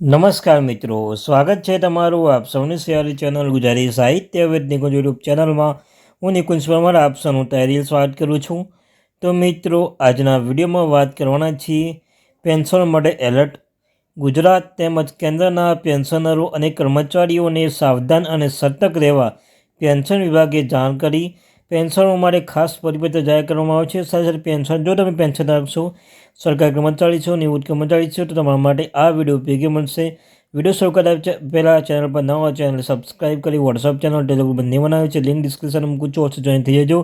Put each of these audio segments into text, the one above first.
નમસ્કાર મિત્રો, સ્વાગત છે તમારું આપ સૌની સિયારી ચેનલ ગુજરાતી સાહિત્ય વેદનિકો યુટ્યુબ ચેનલમાં. હું નિકુંજ પરમાર, આપ સૌનું તૈયારી સ્વાગત કરું છું. તો મિત્રો, આજના વિડીયોમાં વાત કરવાના છીએ પેન્શન માટે એલર્ટ. ગુજરાત તેમજ કેન્દ્રના પેન્શનરો અને કર્મચારીઓને સાવધાન અને સતર્ક રહેવા પેન્શન વિભાગે જાણ કરી પેન્શનો માટે ખાસ પરિપત્ર જાહેર કરવામાં આવે છે. સાથે સાથે પેન્શન, જો તમે પેન્શન આપશો, સરકાર કર્મચારી છો, નિવૃત્ત કર્મચારી છો, તો તમારા માટે આ વીડિયો ઉપયોગી બનશે. વીડિયો શરૂ કરતા પહેલાં ચેનલ પર નવા ચેનલ સબસ્ક્રાઈબ કરી વોટ્સઅપ ચેનલ ટેલિગ્રામ બંને બનાવે છે. લિંક ડિસ્ક્રિપ્શન મૂકું છું ઓછું જોઈન થઈ જજો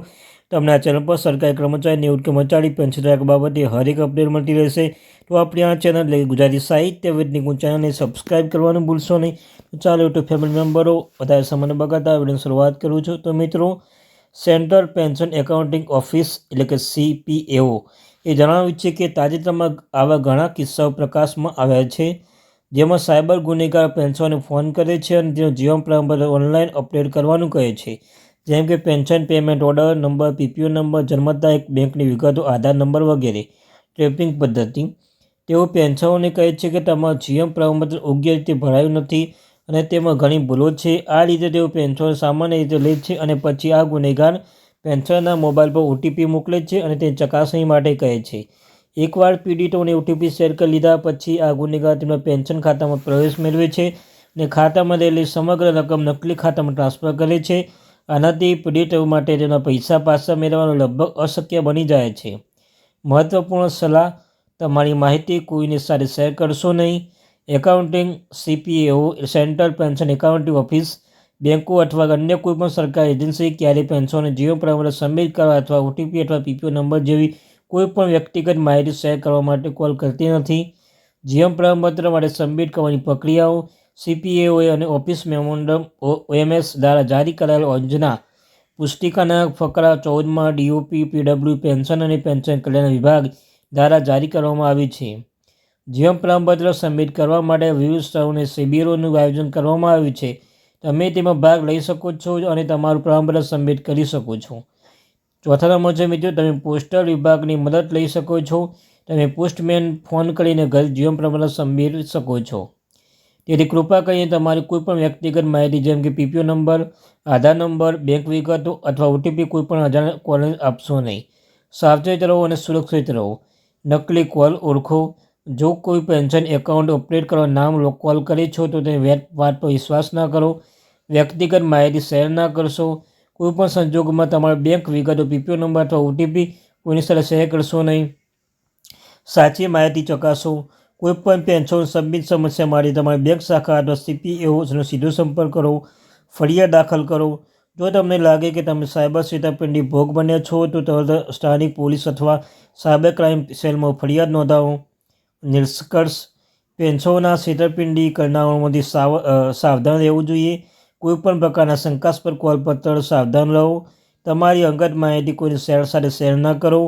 તમને આ ચેનલ પર સરકારી કર્મચારી, નિવૃત્ત કર્મચારી પેન્શન બાબતે હરેક અપડેટ મળતી રહેશે. તો આપણી આ ચેનલ ગુજરાતી સાહિત્ય વિદ નિકુંજ ચેનલને સબસ્ક્રાઈબ કરવાનું ભૂલશો નહીં. ચાલો યુટ્યુબ ફેમિલી મેમ્બરો વધારે સમયને બગાડતા વીડિયો શરૂઆત કરું છું. તો મિત્રો સેન્ટ્રલ પેન્શન એકાઉન્ટિંગ ઓફિસ, એટલે કે સીપીએઓ એ જણાવ્યું છે કે તાજેતરમાં આવા ઘણા કિસ્સાઓ પ્રકાશમાં આવ્યા છે, જેમાં સાયબર ગુનેગાર પેન્શનને ફોન કરે છે અને તેનો જીવન પ્રમાણપત્ર ઓનલાઈન અપડેટ કરવાનું કહે છે. જેમ કે pension payment order, number PPO number જન્મ તારીખ બેંકની વિગતો, આધાર નંબર વગેરે. ટ્રેપિંગ પદ્ધતિ. તેઓ પેન્શનોને કહે છે કે તમારું જીવન પ્રમાણપત્ર યોગ્ય રીતે ભરાયું નથી અને તેમાં ઘણી ભૂલો છે. આ રીતે તેઓ પેન્શન સામાન્ય રીતે લે છે અને પછી આ ગુનેગાર પેન્શનના મોબાઈલ પર ઓટીપી મોકલે છે અને તે ચકાસણી માટે કહે છે. એકવાર પીડિતોને ઓટીપી શેર કરી લીધા પછી આ ગુનેગાર તેમના પેન્શન ખાતામાં પ્રવેશ મેળવે છે અને ખાતામાં રહેલી સમગ્ર રકમ નકલી ખાતામાં ટ્રાન્સફર કરે છે. આનાથી પીડિતો માટે તેના પૈસા પાછા મેળવવાનું લગભગ અશક્ય બની જાય છે. મહત્વપૂર્ણ સલાહ, તમારી માહિતી કોઈની સાથે શેર કરશો નહીં. Accounting CPAO central pension accounting office, બેંકો અથવા અન્ય કોઈપણ સરકારી એજન્સી ક્યારેય પેન્શનને જીઓ પ્રમાણે સબમિટ કરવા અથવા ઓટીપી અથવા પીપીઓ નંબર જેવી કોઈપણ વ્યક્તિગત માહિતી શેર કરવા માટે કોલ કરતી નથી. જીવન પ્રમાણપત્ર માટે સબમિટ કરવાની પ્રક્રિયાઓ સીપીએઓએ અને ઓફિસ મેમોન્ડમ ઓએમએસ દ્વારા જારી કરાયેલ યોજના, પુસ્તિકાના ફકરા ચૌદમાં ડીઓપી, પીડબ્લ્યુ, પેન્શન અને પેન્શન કલ્યાણ વિભાગ દ્વારા જારી કરવામાં આવી છે. જીવન પ્રમાણપત્ર સબમિટ કરવા માટે વિવિધ સ્થળોને શિબિરોનું આયોજન કરવામાં આવ્યું છે. તમે તેમાં ભાગ લઈ શકો છો અને તમારું પ્રમાણપત્ર સબમિટ કરી શકો છો. ચોથા નંબર છે મિત્રો, તમે પોસ્ટલ વિભાગની મદદ લઈ શકો છો. તમે પોસ્ટમેન ફોન કરીને ઘર જીવન પ્રમાણપત્ર સબમિટ શકો છો. તેથી કૃપા કરીને તમારી કોઈપણ વ્યક્તિગત માહિતી, જેમ કે PPO number, Aadhaar number, bank વિગતો અથવા ઓટીપી કોઈપણ અજાણ કોલને આપશો નહીં. સાવચેત રહો અને સુરક્ષિત રહો. નકલી કોલ ઓળખો. જો કોઈ પેન્શન એકાઉન્ટ અપડેટ કરવા નામ કોલ કરે છો, તો તે વાત પર વિશ્વાસ ના કરો. વ્યક્તિગત માહિતી શેર ના કરશો. કોઈપણ સંજોગોમાં તમારા બેંક વિગતો પીપીઓ નંબર અથવા ઓટીપી કોઈની સાથે શેર કરશો નહીં. સાચી માહિતી ચકાસો. કોઈપણ પેન્શન સબમિટ સમસ્યા માટે તમારી બેંક શાખા અથવા સીપીએઓનો સીધો સંપર્ક કરો. ફરિયાદ દાખલ કરો. જો તમને લાગે કે તમે સાયબર છેતરપિંડી ભોગ બન્યા છો, તો તરત સ્થાનિક પોલીસ અથવા સાયબર ક્રાઇમ સેલમાં ફરિયાદ નોંધાવો. નિષ્કર્ષ પેન્શનોના છેતરપિંડી કરનારાઓમાંથી સાવ સાવધાન રહેવું જોઈએ. કોઈપણ પ્રકારના શંકાસ્પદ કોલ પર સાવધાન રહો. તમારી અંગત માહિતી કોઈની શેર સાથે શેર ન કરો.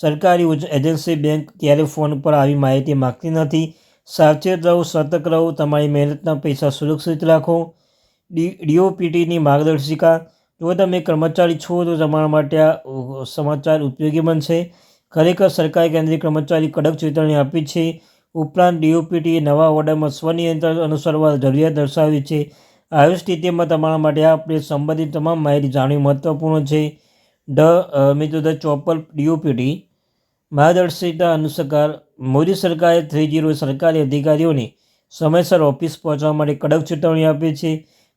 સરકારી એજન્સી બેંક ક્યારે ફોન પર આવી માહિતી માગતી નથી. સાવચેત રહો, સતર્ક રહો, તમારી મહેનતના પૈસા સુરક્ષિત રાખો. ડીઓપીટીની માર્ગદર્શિકા. જો તમે કર્મચારી છો તો તમારા માટે આ સમાચાર ઉપયોગી બનશે. ખરેખર સરકારે કેન્દ્રીય કર્મચારી કડક ચેતવણી આપી છે. ઉપરાંત ડીઓપીટીએ નવા ઓર્ડરમાં સ્વનિયંત્રણ અનુસરવા જરૂરિયાત દર્શાવી છે. આવી સ્થિતિમાં તમારા માટે આ અપડેટ સંબંધિત તમામ માહિતી જાણવી મહત્વપૂર્ણ છે. ધ મિત્રો, ધ ચોપર ડીઓપીટી. માર્ગદર્શિકા અનુસાર મોદી સરકારે થ્રી જીરો સરકારી અધિકારીઓને સમયસર ઓફિસ પહોંચવા માટે કડક ચેતવણી આપી છે.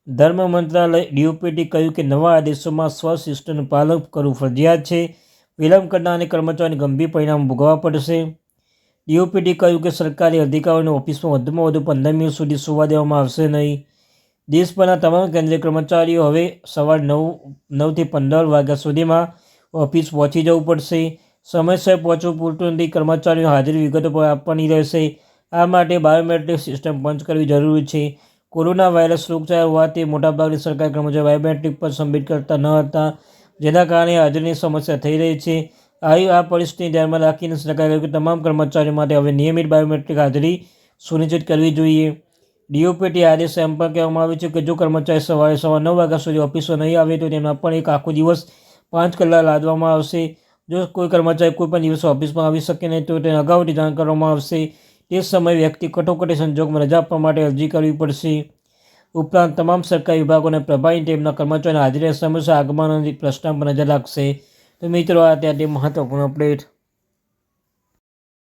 ધર્મ મંત્રાલય ડીઓપીટી કહ્યું કે નવા આદેશોમાં સ્વશિસ્તનું પાલન કરવું ફરજિયાત છે. વિલંબ કરનારને કર્મચારીને ગંભીર પરિણામ ભોગવવા પડશે. ડીઓપીટી કહ્યું કે સરકારી અધિકારીઓને ઓફિસમાં વધુમાં વધુ પંદર મિનિટ સુધી સુવા દેવામાં આવશે નહીં. દેશભરના તમામ કેન્દ્રીય કર્મચારીઓ હવે સવાર નવ, નવથી પંદર વાગ્યા સુધીમાં ઓફિસ પહોંચી જવું પડશે. સમયસર પહોંચવું પૂરતું નથી. કર્મચારીઓ હાજરી વિગતો પર આપવાની રહેશે. આ માટે બાયોમેટ્રિક સિસ્ટમ પંચ કરવી જરૂરી છે. કોરોના વાયરસ રોગચાળો હોવાથી મોટાભાગની સરકારી કર્મચારીઓ બાયોમેટ્રિક પર સબમિટ કરતા ન હતા. જેના કારણે હાજરીની સમસ્યા થઈ રહી છે. આવી આ પરિસ્થિતિ ધ્યાનમાં રાખીને સરકારે કહ્યું કે તમામ કર્મચારીઓ માટે હવે નિયમિત બાયોમેટ્રિક હાજરી સુનિશ્ચિત કરવી જોઈએ. ડીઓપીટી આદેશ એમ પણ કહેવામાં આવ્યું છે કે જો કર્મચારી સવારે સવા નવ વાગ્યા સુધી ઓફિસો નહીં આવે તો તેના પણ એક આખો દિવસ પાંચ કલાક લાદવામાં આવશે. જો કોઈ કર્મચારી કોઈ પણ દિવસે ઓફિસમાં આવી શકે નહીં તો તેને અગાઉથી જાણ કરવામાં આવશે. તે સમયે વ્યક્તિ કટોકટી સંજોગમાં રજા આપવા માટે અરજી કરવી પડશે. ઉપરાંત તમામ સરકારી વિભાગોને પ્રભાવી તેમના કર્મચારીઓની હાજરી સમયસર આગમન પ્રશ્ન પર નજર રાખશે. તો મિત્રો, આ ત્યાંથી મહત્વપૂર્ણ અપડેટ.